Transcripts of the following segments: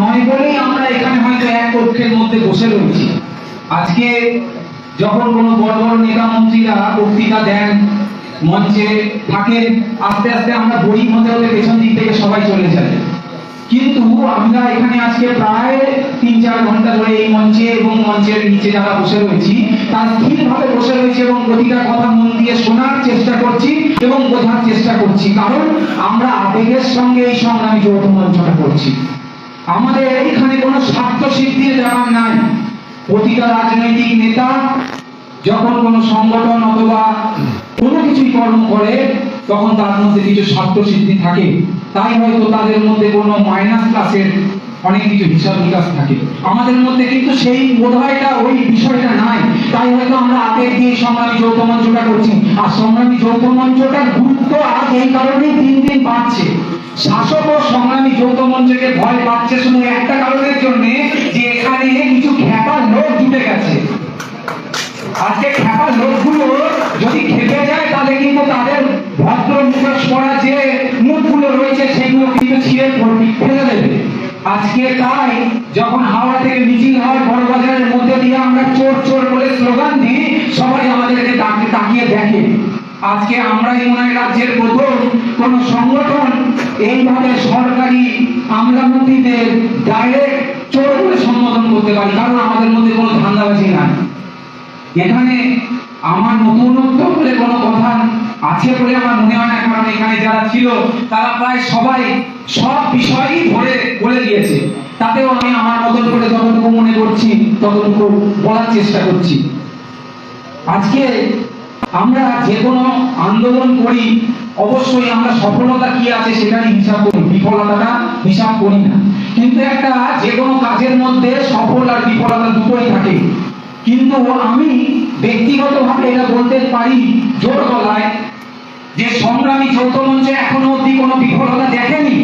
নয় বলেই আমরা এখানে হয়তো এক কক্ষের মধ্যে বসে রয়েছি। আজকে যখন কোনো বড় বড় নেতা মন্ত্রীরা বক্তৃতা দেন, মঞ্চে থাকেন, আস্তে আস্তে আমরা বোরিং হতে হতে পেছন দিক থেকে সবাই চলে যাই কিন্তু আমরা এখানে আজকে প্রায় তিন চার ঘণ্টা ধরে এই মঞ্চে এবং মঞ্চের নিচে যারা বসে রয়েছি, তার স্থিরভাবে বসে রয়েছে এবং প্রতিটা কথা মন দিয়ে শোনার চেষ্টা করছি এবং বোঝার চেষ্টা করছি। কারণ আমরা আবেগের সঙ্গে এই সংগ্রামী যৌথ মঞ্চটা করছি। আমাদের এখানে কোনো স্বার্থ সিদ্ধির ব্যাপার নাই। প্রতিটা রাজনৈতিক নেতা যখন কোনো সংগঠন অথবা কোনো কিছুই কর্ম করে, তখন তার মধ্যে কিছু স্বার্থ সিদ্ধি থাকে। তাই হয়তো তাদের মধ্যে কোনো মাইনাস ক্লাসের অনেক কিছু হিসাব নিকাশ থাকে। আমাদের মধ্যে কিন্তু সেই বোধহয়টা ওই বিষয়টা নাই। তাই হয়তো আমরা আবেগ দিয়ে সংগ্রামী যৌথ মঞ্চটা করছি। আর সংগ্রামী যৌথ মঞ্চটার গুরুত্ব আজ এই কারণেই দিন দিন বাড়ছে। শাসক ও সংগ্রামী যৌথ মঞ্চকে ভয় পাচ্ছে শুধু একটা কারণের জন্য যে এখানে কিছু খ্যাপা লোক জুটে গেছে। আজকে খ্যাপা লোকগুলো যদি খেপে যায়, তাহলে কিন্তু তাদের ভদ্র মুখোশ পড়া যে মুখগুলো রয়েছে, সেগুলো কিন্তু ছিঁড়ে ফেলে দেবে। আজকে তাই যখন হাওড়া থেকে মিছিল হয় বড় বাজারের মধ্যে দিয়ে আমরা চোর চোর বলে স্লোগান দিই, সবাই আমাদেরকে তাকি- তাকিয়ে দেখে। আজকে আমরাই মনে রাজ্যের প্রথম কোন সংগঠন এইভাবে সরকারি আমলামন্ত্রীদের ডাইরেক্ট চোর বলে সম্বোধন করতে পারি, কারণ আমাদের মধ্যে কোনো ধান্দাবাজি নাই। এখানে আমার নতুনত্ব বলে কোনো কথা আছে বলে আমার মনে হয় না, কারণ এখানে যারা ছিল, তারা প্রায় সবাই সব বিষয়ই ধরে বলে দিয়েছে। তাতেও আমি আমার মতন করে যতটুকু মনে করছি, ততটুকু বলার চেষ্টা করছি। আজকে আমরা যে কোনো আন্দোলন করি, অবশ্যই আমরা সফলতা কি আছে সেটাই হিসাব করি, বিফলতাটা হিসাব করি না। কিন্তু একটা যে কোনো কাজের মধ্যে সফল আর বিফলতা দুটোই থাকে। কিন্তু আমি ব্যক্তিগতভাবে এটা বলতে পারি জোর গলায় যে সংগ্রামী যৌথ মঞ্চে এখনও অব্দি কোনো বিফলতা দেখেনি।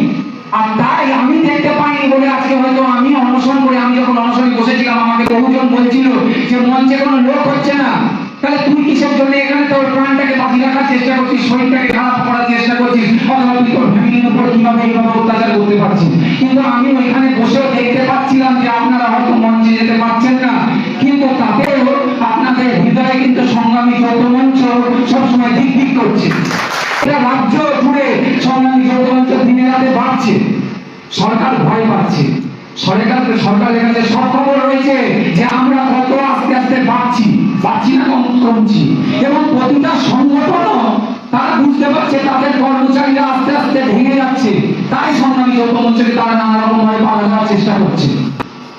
আর তাই আমি দেখতে পাইনি বলে আজকে হয়তো আমি অনশন করে, আমি যখন অনশনে বসেছিলাম, আমাকে বহুজন বলছিল যে মঞ্চে কোনো লোক হচ্ছে না। তাহলে তুই কিসের জন্য এখানে তোর প্রাণটাকে বাঁচিয়ে রাখার চেষ্টা করছিস, শরীরটাকে খারাপ করার চেষ্টা করছিস? অথবা তুই তোর ফ্যামিলির উপর কীভাবে এইভাবে অত্যাচার করতে পারছিস? কিন্তু আমি ওইখানে বসেও দেখতে পাচ্ছিলাম যে আপনারা হয়তো মঞ্চে যেতে পারছেন না। কিন্তু তাতেও আপনাদের হৃদয়ে কিন্তু সংগ্রামী যৌথ মঞ্চ সবসময় দিক দিক করছে। এটা রাজ্য জুড়ে সংগ্রামী যৌথ মঞ্চ দিনে রাতে বাড়ছে, সরকার ভয় পাচ্ছে। সরকার সরকারের কাছে সব খবর রয়েছে যে আমরা কত আস্তে আস্তে বাড়ছি বাড়ছি না কম, কমছি। এবং প্রতিটা সংগঠনও তারা বুঝতে পারছে, তাদের কর্মচারীরা আস্তে আস্তে ভেঙে যাচ্ছে। তাই সংগ্রামী যৌথ তারা নানা রকম ভাবে বাধা চেষ্টা করছে।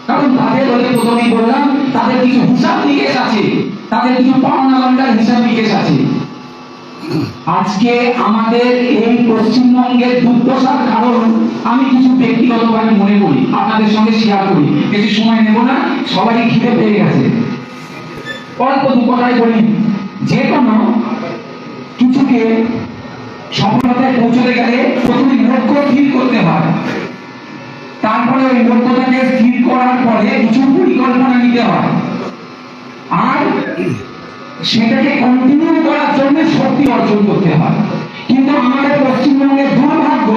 কারণ তাদের ওই প্রথমেই বললাম, তাদের কিছু হিসাব নিকেশ আছে। তাদের কিছু পাওনা গন্ডার হিসাব নিকেশ আছে। আজকে আমাদের এই পশ্চিমবঙ্গের দুর্দশার কারণ আমি কিছু ব্যক্তিগতভাবে মনে করি, আপনাদের সঙ্গে শেয়ার করি। বেশি সময় নেব না সবাই খিদে পেয়ে গেছে। অল্প দু কথাই বলি। যে কোনো কিছুকে সফলতায় পৌঁছতে গেলে প্রথমে লক্ষ্য স্থির করতে হয়। তারপরে ওই লক্ষ্যটাকে স্থির করার পরে কিছু পরিকল্পনা নিতে হয়। আর সেটাকে কন্টিনিউ করার জন্য শক্তি অর্জন করতে হয়। কিন্তু আমাদের পশ্চিমবঙ্গের দুর্ভাগ্য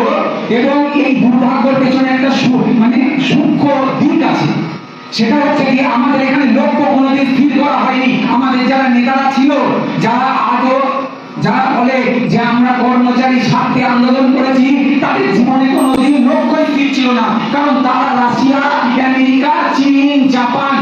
এবং এই দুর্ভাগ্যের পেছনে একটা মানে সূক্ষ্ম দিক আছে। সেটা হচ্ছে কি আমাদের এখানে লক্ষ্য কোনোদিন স্থির করা হয়নি। আমাদের যারা নেতারা ছিল, যারা আজও যারা বলে যে আমরা কর্মচারী স্বার্থে আন্দোলন করেছি, তাদের জীবনে কোনোদিন লক্ষ্যই স্থির ছিল না। কারণ তারা রাশিয়া, আমেরিকা, চীন, জাপান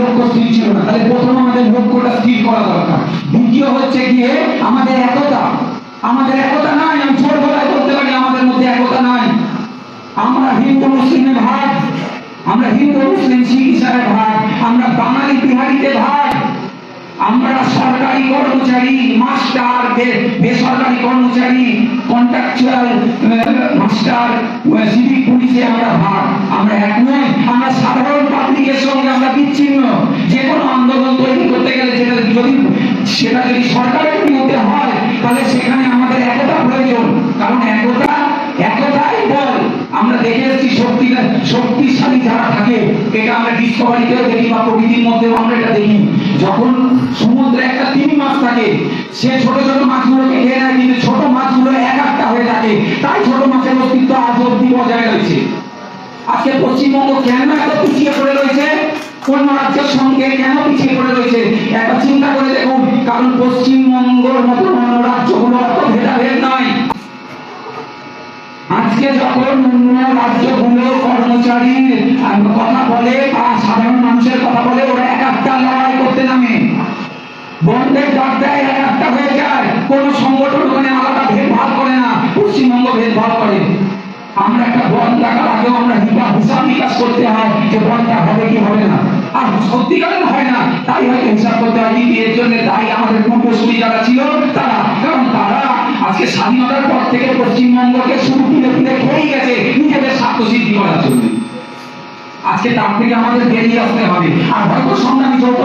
লক্ষ্য স্থির ছিল না। তাহলে প্রথম আমাদের লক্ষ্যটা স্থির করা দরকার। দ্বিতীয় হচ্ছে গিয়ে আমাদের একতা। আমাদের একতা নাই, আমি ছোট গলায় বলতে পারি, আমাদের মধ্যে একতা নাই। আমরা হিন্দু, মুসলিমে ভাগ আমরা হিন্দু, মুসলিম, শিখ হিসাবে আমরা বাঙালি, বিহারিতে ভাগ আমরা সরকারি কর্মচারী মাস্টার বেসরকারি কর্মচারী কন্ট্রাকচুয়াল মাস্টার সিভিক পুলিশে আমরা ভাগ। আমরা এক নয় আমরা সাধারণ পাবলিকের সঙ্গে আমরা বিচ্ছিন্ন। যে কোনো আন্দোলন তৈরি করতে গেলে যেটা যদি সেটা যদি সরকারের বিরুদ্ধে হয়, তাহলে সেখানে আমাদের একতা প্রয়োজন। কারণ একতা একতাই বল। আমরা দেখে এসেছি শক্তি শক্তিশালী যারা থাকে, এটা আমরা ডিসকভারিতেও দেখি বা প্রকৃতির মধ্যেও আমরা এটা দেখি যখন সমুদ্রে একটা সে ছোট ছোট মাছগুলোকে খেয়ে নেয়, কিন্তু ছোট মাছগুলো এক একটা হয়ে থাকে। তাই ছোট মাছের অস্তিত্ব আজ অব্দি বজায় রয়েছে। আজকে পশ্চিমবঙ্গ কেন এত পিছিয়ে পড়ে রয়েছে? অন্য রাজ্যের সঙ্গে কেন পিছিয়ে পড়ে রয়েছে? একটা চিন্তা করে দেখুন, কারণ পশ্চিমবঙ্গের মতো অন্য রাজ্যগুলো অত ভেদাভেদ নয়। আজকে যখন অন্য রাজ্যগুলো কর্মচারীর কথা বলে বা সাধারণ মানুষের কথা বলে, ওরা এক একটা লড়াই করতে নামে বন্ধের ডাক দেয় এক একটা হয়ে যায়। কোন সংগঠন মানে আলাদা ভেদভাব করে না, পশ্চিমবঙ্গ ভেদভাব করে। আমরা একটা বন্ধ ডাকার আগেও আমরা হিসাব হিসাব নিকাশ করতে হয়, যে বন্ধটা হবে কি হবে না। আর সত্যিকারের হয় না, তাই হয়তো হিসাব করতে হয়। কিন্তু এর জন্য তাই আমাদের পূর্বসূরি যারা ছিল, তারা, কারণ তারা আজকে স্বাধীনতার পর থেকে পশ্চিমবঙ্গকে শুধু তুলে তুলে খেয়েই গেছে, নিজেদের স্বার্থ সিদ্ধি করার জন্য। আজকে তার থেকে আমাদের বেরিয়ে আসতে হবে। আর হয়তো সংগ্রামী যৌথ